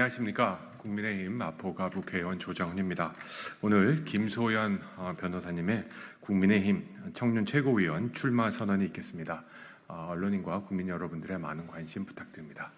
네, 안녕하십니까. 국민의힘 마포가 국회의원 조정훈입니다. 오늘 김소연 어, 변호사님의 국민의힘 청년 최고위원 출마 선언이 있겠습니다. 어, 언론인과 국민 여러분들의 많은 관심 부탁드립니다.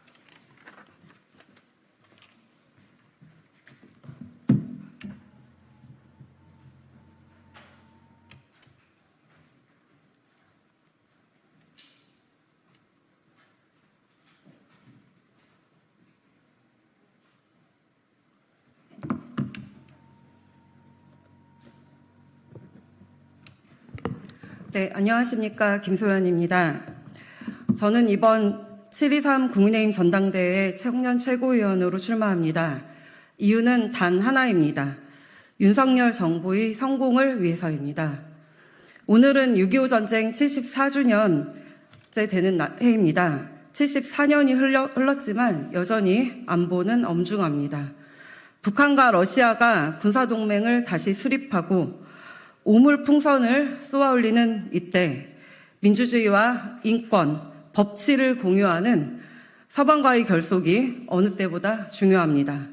네, 안녕하십니까. 김소연입니다. 저는 이번 723 국민의힘 전당대회 청년 최고위원으로 출마합니다. 이유는 단 하나입니다. 윤석열 정부의 성공을 위해서입니다. 오늘은 6.25 전쟁 74주년째 되는 나- 해입니다. 74년이 흘렀지만 여전히 안보는 엄중합니다. 북한과 러시아가 군사동맹을 다시 수립하고 오물풍선을 쏘아올리는 이때 민주주의와 인권, 법치를 공유하는 서방과의 결속이 어느 때보다 중요합니다.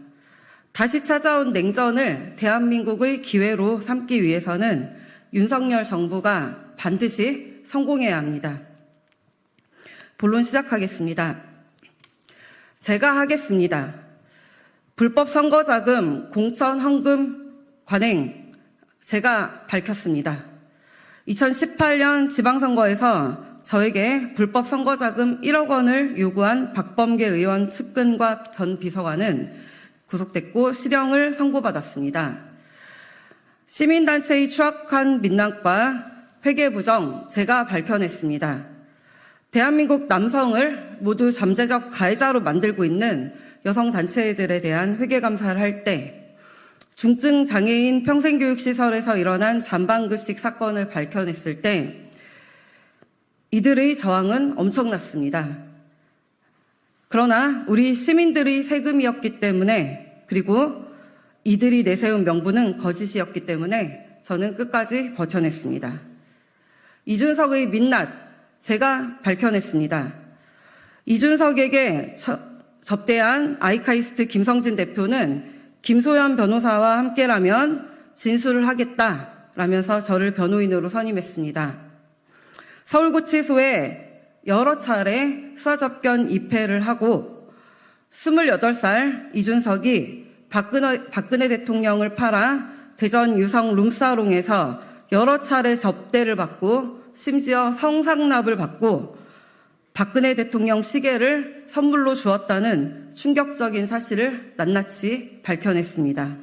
다시 찾아온 냉전을 대한민국의 기회로 삼기 위해서는 윤석열 정부가 반드시 성공해야 합니다. 본론 시작하겠습니다. 제가 하겠습니다. 불법 선거자금, 공천 헌금 관행 제가 밝혔습니다. 2018년 지방선거에서 저에게 불법 선거자금 1억 원을 요구한 박범계 의원 측근과 전 비서관은 구속됐고 실형을 선고받았습니다. 시민단체의 추악한 민낯과 회계부정 제가 밝혀냈습니다. 대한민국 남성을 모두 잠재적 가해자로 만들고 있는 여성단체들에 대한 회계감사를 할 때 중증 장애인 평생교육시설에서 일어난 잔반급식 사건을 밝혀냈을 때 이들의 저항은 엄청났습니다. 그러나 우리 시민들의 세금이었기 때문에 그리고 이들이 내세운 명분은 거짓이었기 때문에 저는 끝까지 버텨냈습니다. 이준석의 민낯 제가 밝혀냈습니다. 이준석에게 처- 접대한 아이카이스트 김성진 대표는 김소연 변호사와 함께라면 진술을 하겠다라면서 저를 변호인으로 선임했습니다. 서울구치소에 여러 차례 수사접견 입회를 하고 28살 이준석이 박근혜, 박근혜 대통령을 팔아 대전 유성 룸사롱에서 여러 차례 접대를 받고 심지어 성상납을 받고 박근혜 대통령 시계를 선물로 주었다는 충격적인 사실을 낱낱이 밝혀냈습니다.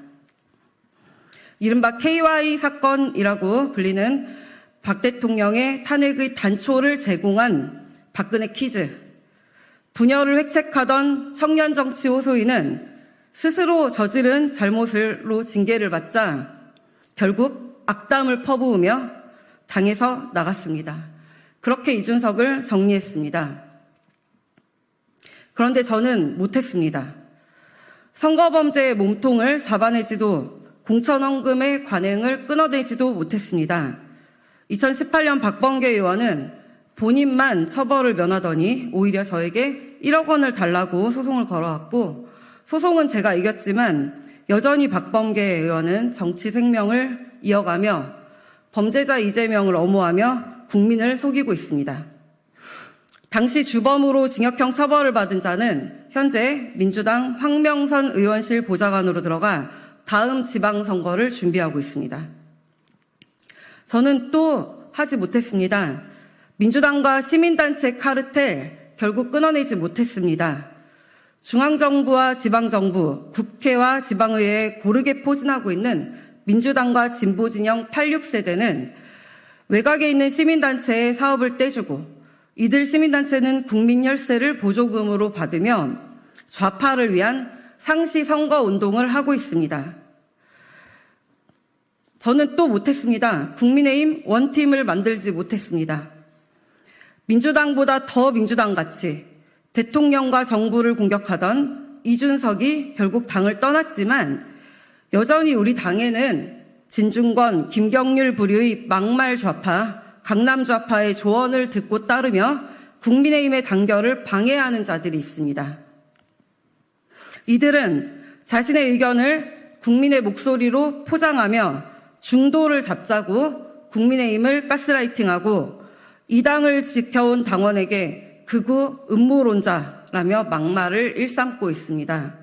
이른바 KY 사건이라고 불리는 박 대통령의 탄핵의 단초를 제공한 박근혜 퀴즈. 분열을 획책하던 청년 정치 호소인은 스스로 저지른 잘못으로 징계를 받자 결국 악담을 퍼부으며 당에서 나갔습니다. 그렇게 이준석을 정리했습니다. 그런데 저는 못했습니다. 선거범죄의 몸통을 잡아내지도 공천헌금의 관행을 끊어내지도 못했습니다. 2018년 박범계 의원은 본인만 처벌을 면하더니 오히려 저에게 1억 원을 달라고 소송을 걸어왔고 소송은 제가 이겼지만 여전히 박범계 의원은 정치 생명을 이어가며 범죄자 이재명을 엄호하며 국민을 속이고 있습니다. 당시 주범으로 징역형 처벌을 받은 자는 현재 민주당 황명선 의원실 보좌관으로 들어가 다음 지방선거를 준비하고 있습니다. 저는 또 하지 못했습니다. 민주당과 시민단체 카르텔 결국 끊어내지 못했습니다. 중앙정부와 지방정부, 국회와 지방의회에 고르게 포진하고 있는 민주당과 진보진영 86세대는 외곽에 있는 시민단체의 사업을 떼주고 이들 시민단체는 국민 혈세를 보조금으로 받으며 좌파를 위한 상시 선거 운동을 하고 있습니다. 저는 또 못했습니다. 국민의힘 원팀을 만들지 못했습니다. 민주당보다 더 민주당 같이 대통령과 정부를 공격하던 이준석이 결국 당을 떠났지만 여전히 우리 당에는 진중권, 김경률 부류의 막말 좌파, 강남 좌파의 조언을 듣고 따르며 국민의힘의 단결을 방해하는 자들이 있습니다. 이들은 자신의 의견을 국민의 목소리로 포장하며 중도를 잡자고 국민의힘을 가스라이팅하고 이 당을 지켜온 당원에게 극우 음모론자라며 막말을 일삼고 있습니다.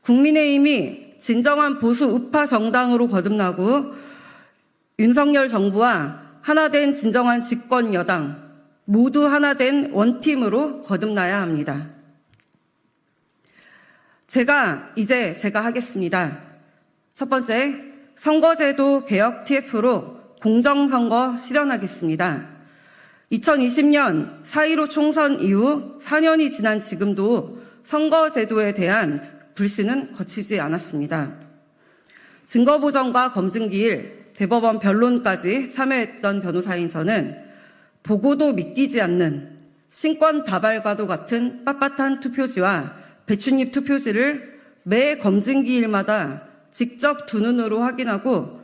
국민의힘이 진정한 보수 우파 정당으로 거듭나고 윤석열 정부와 하나된 진정한 집권 여당 모두 하나된 원팀으로 거듭나야 합니다. 제가 이제 제가 하겠습니다. 첫 번째, 선거제도 개혁 TF로 공정선거 실현하겠습니다. 2020년 4.15 총선 이후 4년이 지난 지금도 선거제도에 대한 불신은 거치지 않았습니다. 증거보정과 검증기일, 대법원 변론까지 참여했던 변호사인 저는 보고도 믿기지 않는 신권 다발과도 같은 빳빳한 투표지와 배춧잎 투표지를 매 검증기일마다 직접 두 눈으로 확인하고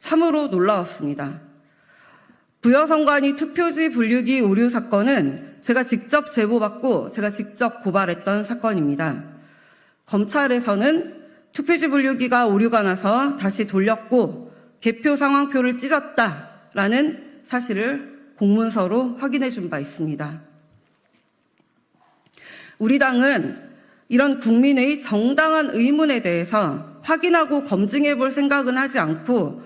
참으로 놀라웠습니다. 부여선관위 투표지 분류기 오류 사건은 제가 직접 제보받고 제가 직접 고발했던 사건입니다. 검찰에서는 투표지 분류기가 오류가 나서 다시 돌렸고 개표 상황표를 찢었다라는 사실을 공문서로 확인해 준 바 있습니다. 우리 당은 이런 국민의 정당한 의문에 대해서 확인하고 검증해 볼 생각은 하지 않고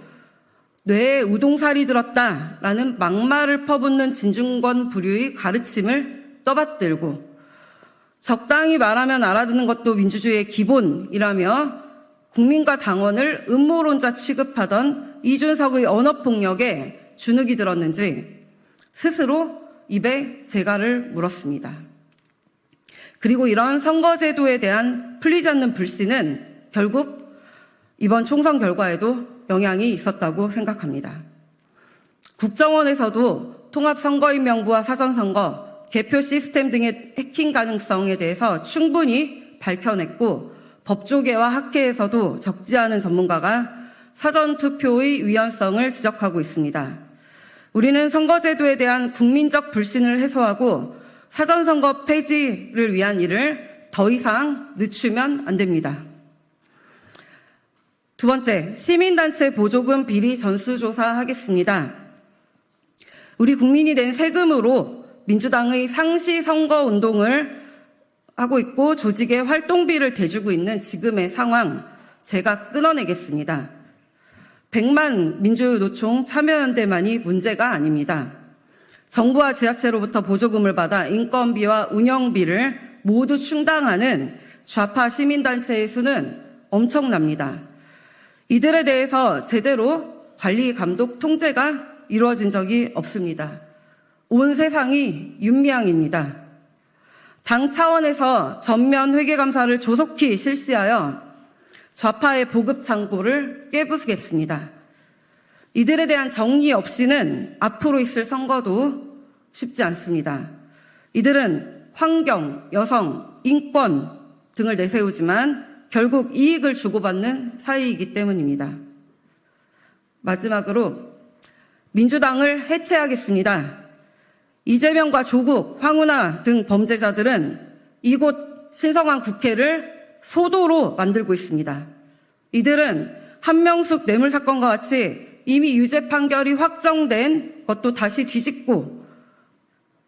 뇌에 우동살이 들었다라는 막말을 퍼붓는 진중권 부류의 가르침을 떠받들고 적당히 말하면 알아듣는 것도 민주주의의 기본이라며 국민과 당원을 음모론자 취급하던 이준석의 언어폭력에 주눅이 들었는지 스스로 입에 재갈을 물었습니다. 그리고 이런 선거제도에 대한 풀리지 않는 불신은 결국 이번 총선 결과에도 영향이 있었다고 생각합니다. 국정원에서도 통합선거인 명부와 사전선거, 개표 시스템 등의 해킹 가능성에 대해서 충분히 밝혀냈고 법조계와 학계에서도 적지 않은 전문가가 사전투표의 위헌성을 지적하고 있습니다. 우리는 선거제도에 대한 국민적 불신을 해소하고 사전선거 폐지를 위한 일을 더 이상 늦추면 안 됩니다. 두 번째, 시민단체 보조금 비리 전수조사 하겠습니다. 우리 국민이 낸 세금으로 민주당의 상시 선거 운동을 하고 있고 조직의 활동비를 대주고 있는 지금의 상황 제가 끊어내겠습니다. 100만 민주노총 참여연대만이 문제가 아닙니다. 정부와 지자체로부터 보조금을 받아 인건비와 운영비를 모두 충당하는 좌파 시민단체의 수는 엄청납니다. 이들에 대해서 제대로 관리, 감독, 통제가 이루어진 적이 없습니다. 온 세상이 윤미향입니다. 당 차원에서 전면 회계감사를 조속히 실시하여 좌파의 보급 창고를 깨부수겠습니다. 이들에 대한 정리 없이는 앞으로 있을 선거도 쉽지 않습니다. 이들은 환경, 여성, 인권 등을 내세우지만 결국 이익을 주고받는 사이이기 때문입니다. 마지막으로 민주당을 해체하겠습니다. 이재명과 조국, 황운하 등 범죄자들은 이곳 신성한 국회를 소도로 만들고 있습니다. 이들은 한명숙 뇌물 사건과 같이 이미 유죄 판결이 확정된 것도 다시 뒤집고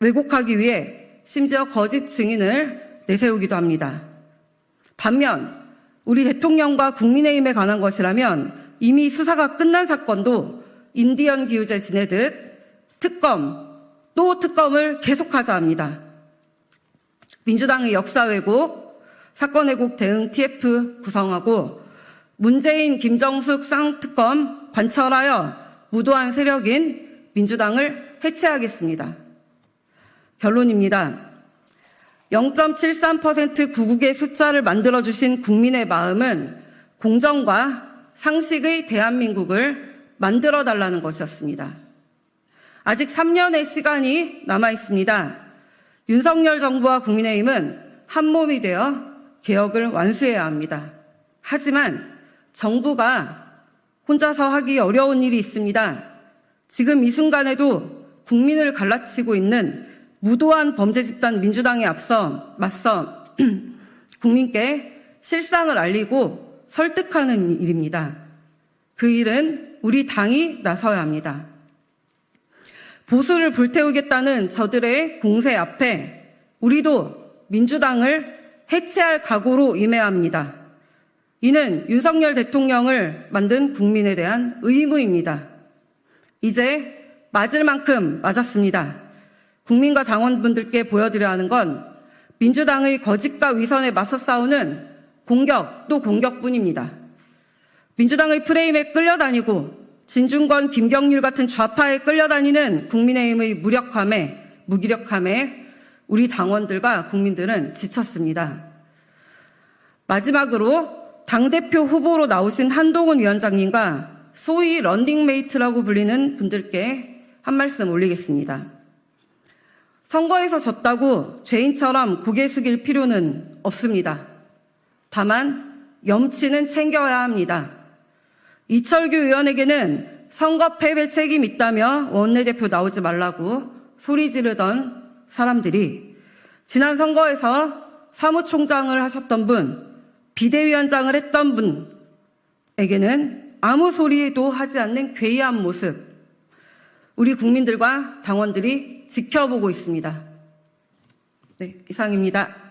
왜곡하기 위해 심지어 거짓 증인을 내세우기도 합니다. 반면 우리 대통령과 국민의힘에 관한 것이라면 이미 수사가 끝난 사건도 인디언 기우제 지내듯 특검, 또 특검을 계속하자 합니다. 민주당의 역사 왜곡, 사건 왜곡 대응 TF 구성하고 문재인, 김정숙 쌍특검 관철하여 무도한 세력인 민주당을 해체하겠습니다. 결론입니다. 0.73% 구국의 숫자를 만들어주신 국민의 마음은 공정과 상식의 대한민국을 만들어달라는 것이었습니다. 아직 3년의 시간이 남아 있습니다. 윤석열 정부와 국민의힘은 한 몸이 되어 개혁을 완수해야 합니다. 하지만 정부가 혼자서 하기 어려운 일이 있습니다. 지금 이 순간에도 국민을 갈라치고 있는 무도한 범죄 집단 민주당에 앞서 맞서 국민께 실상을 알리고 설득하는 일입니다. 그 일은 우리 당이 나서야 합니다. 보수를 불태우겠다는 저들의 공세 앞에 우리도 민주당을 해체할 각오로 임해야 합니다. 이는 윤석열 대통령을 만든 국민에 대한 의무입니다. 이제 맞을 만큼 맞았습니다. 국민과 당원분들께 보여드려야 하는 건 민주당의 거짓과 위선에 맞서 싸우는 공격 또 공격뿐입니다. 민주당의 프레임에 끌려다니고 진중권, 김경률 같은 좌파에 끌려다니는 국민의힘의 무력함에 무기력함에 우리 당원들과 국민들은 지쳤습니다. 마지막으로 당대표 후보로 나오신 한동훈 위원장님과 소위 런닝메이트라고 불리는 분들께 한 말씀 올리겠습니다. 선거에서 졌다고 죄인처럼 고개 숙일 필요는 없습니다. 다만 염치는 챙겨야 합니다. 이철규 의원에게는 선거 패배 책임 있다며 원내대표 나오지 말라고 소리 지르던 사람들이 지난 선거에서 사무총장을 하셨던 분, 비대위원장을 했던 분에게는 아무 소리도 하지 않는 괴이한 모습, 우리 국민들과 당원들이 지켜보고 있습니다. 네, 이상입니다.